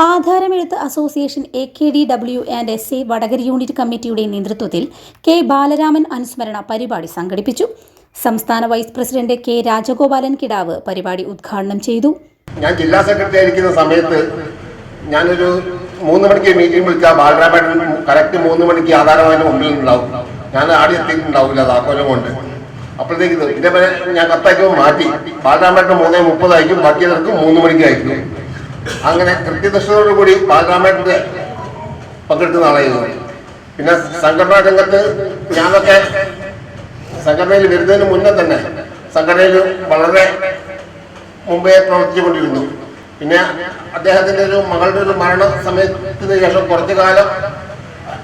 ആധാരമെഴുത്ത് association A K D W and S A Vadakara unit കമ്മിറ്റിയുടെ നേതൃത്വത്തിൽ K Balaraman അനുസ്മരണ പരിപാടി സംഘടിപ്പിച്ചു. സംസ്ഥാന വൈസ് പ്രസിഡന്റ് കെ രാജഗോപാലൻ കിടാവ് പരിപാടി ഉദ്ഘാടനം ചെയ്തു. ഞാൻ ജില്ലാ സെക്രട്ടറി ആയിരിക്കുന്ന സമയത്ത് ഞാനൊരു മൂന്ന് മണിക്ക് മീറ്റിംഗ് വിളിച്ചാൽ ബാലരാമൻ കറക്റ്റ് മൂന്ന് മണിക്ക് ആധാരവാന്റെ മുമ്പിൽ ഉണ്ടാവും. ഞാൻ ആടി എത്തിയിട്ടുണ്ടാവില്ല താക്കോലം കൊണ്ട്. അപ്പോഴത്തേക്ക് ഇത് ഇതേപോലെ ഞാൻ കത്തയക്കുമ്പോൾ മാറ്റി. ബാലരാമേട്ടൻ മൂന്നേ മുപ്പതായിരിക്കും ബാക്കിയുള്ളവർക്ക് മൂന്ന് മണിക്ക് അയക്കും അങ്ങനെ കൃത്യദക്ഷതയോടുകൂടി കൂടി ബാലരാമേട്ടന്റെ പങ്കെടുക്കുന്ന ആളായിരുന്നു പിന്നെ സംഘടനാ രംഗത്ത് ഞാനൊക്കെ സംഘടനയിൽ വരുന്നതിന് മുന്നേ തന്നെ സംഘടനയിൽ വളരെ മുമ്പേ പ്രവർത്തിച്ചുകൊണ്ടിരുന്നു. പിന്നെ അദ്ദേഹത്തിന്റെ ഒരു മകളുടെ ഒരു മരണ സമയത്തിന് ശേഷം കുറച്ചു കാലം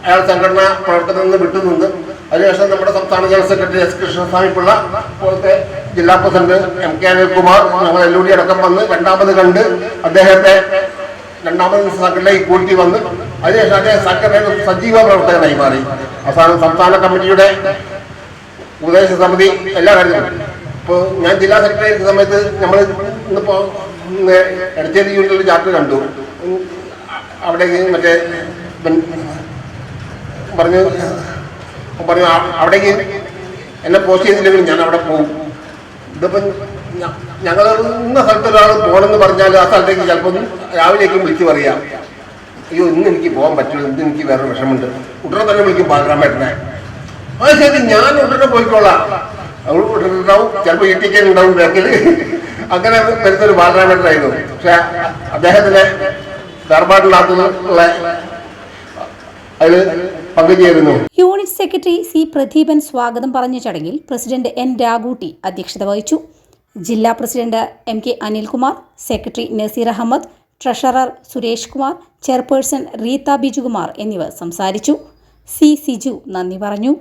അയാൾ സംഘടനാ പ്രവർത്തനത്തിൽ നിന്ന് വിട്ടുനിന്ന്. അതിനുശേഷം നമ്മുടെ സംസ്ഥാന general secretary S Krishnaswamy Pillai ഇപ്പോഴത്തെ ജില്ലാ പ്രസിഡന്റ് എം കെ അനിൽകുമാർ ഞങ്ങൾ എൽ ഡി അടക്കം വന്ന് രണ്ടാമത് കണ്ട് അദ്ദേഹത്തെ രണ്ടാമത് സെക്രട്ടറി കൂട്ടി വന്ന് അതിനുശേഷം അദ്ദേഹം സെക്രട്ടറി സജീവ പ്രവർത്തകനായി മാറി. അവസാനം സംസ്ഥാന കമ്മിറ്റിയുടെ ഉപദേശ സമിതി എല്ലാ കാര്യങ്ങളും ഇപ്പോൾ ഞാൻ ജില്ലാ സെക്രട്ടറി ആയിരുന്ന സമയത്ത് നമ്മൾ ഇന്നിപ്പോൾ ഇന്ന് എടച്ചേരി യൂണിറ്റിൽ ചാർട്ട് കണ്ടു. അവിടെ മറ്റേ ബൻ- പറഞ്ഞു പറഞ്ഞു "ആ- അവിടേക്ക് എന്നെ പോസ്റ്റ് ചെയ്തില്ലെങ്കിൽ ഞാൻ അവിടെ പോകും ഇതിപ്പം ഞങ്ങൾ ഇന്ന സ്ഥലത്ത് ഒരാൾ പോകണമെന്ന് പറഞ്ഞാൽ ആ സ്ഥലത്തേക്ക് ചിലപ്പോൾ രാവിലേക്കും വിളിച്ചു പറയാം. അയ്യോ ഇന്ന് എനിക്ക് പോകാൻ പറ്റില്ല ഇന്ന് എനിക്ക് വേറെ വിഷമുണ്ട് ഉടനെ തന്നെ വിളിക്കും ബാലരാമേട്ടനെ അത് ശരി ഞാൻ ഉടനെ പോയിക്കോളാം. ഉണ്ടാവും ചിലപ്പോൾ ഇട്ടിക്കാൻ ഉണ്ടാവും ബാക്കിൽ അങ്ങനെ വരുന്നൊരു ബാലരാമേട്ടനായിരുന്നു പക്ഷെ അദ്ദേഹത്തിന് ദർബാറിലാക്കുന്ന അതിൽ പങ്കുചേരുന്നു. യൂണിറ്റ് സെക്രട്ടറി സി പ്രദീപൻ സ്വാഗതം പറഞ്ഞ ചടങ്ങിൽ പ്രസിഡന്റ് എൻ രാഗൂട്ടി അധ്യക്ഷത വഹിച്ചു. ജില്ലാ president M K Anilkumar secretary Naseer Ahmed treasurer Suresh Kumar chairperson Reetha Bijukumar എന്നിവർ സംസാരിച്ചു. സി സിജു നന്ദി പറഞ്ഞു.